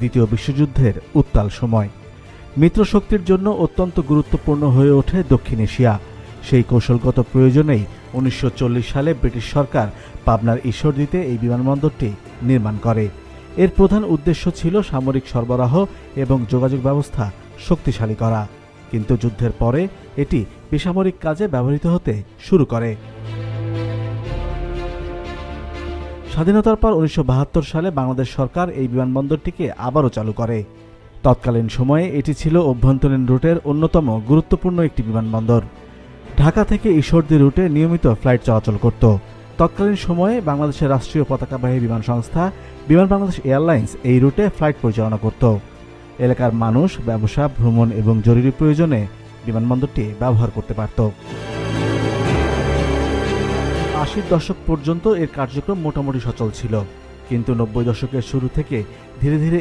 দ্বিতীয় বিশ্বযুদ্ধের উত্তাল সময়। মিত্রশক্তির জন্য অত্যন্ত গুরুত্বপূর্ণ হয়ে ওঠে দক্ষিণ এশিয়া। সেই কৌশলগত প্রয়োজনেই উনিশশো চল্লিশ সালে ব্রিটিশ সরকার পাবনার ঈশ্বরদীতে এই বিমানবন্দরটি নির্মাণ করে। এর প্রধান উদ্দেশ্য ছিল সামরিক সরবরাহ এবং যোগাযোগ ব্যবস্থা শক্তিশালী করা। কিন্তু যুদ্ধের পরে এটি বেসামরিক কাজে ব্যবহৃত হতে শুরু করে। স্বাধীনতার পর উনিশশো বাহাত্তর সালে বাংলাদেশ সরকার এই বিমানবন্দরটিকে আবারও চালু করে। তৎকালীন সময়ে এটি ছিল অভ্যন্তরীণ রুটের অন্যতম গুরুত্বপূর্ণ একটি বিমানবন্দর। ঢাকা থেকে ঈশ্বরদী রুটে নিয়মিত ফ্লাইট চলাচল করত। তৎকালীন সময়ে বাংলাদেশের রাষ্ট্রীয় পতাকাবাহী বিমান সংস্থা বিমান বাংলাদেশ এয়ারলাইন্স এই রুটে ফ্লাইট পরিচালনা করত। এলাকার মানুষ, ব্যবসা, ভ্রমণ এবং জরুরি প্রয়োজনে বিমানবন্দরটি ব্যবহার করতে পারত। আশির দশক পর্যন্ত এর কার্যক্রম মোটামুটি সচল ছিল। কিন্তু নব্বই দশকের শুরু থেকে ধীরে ধীরে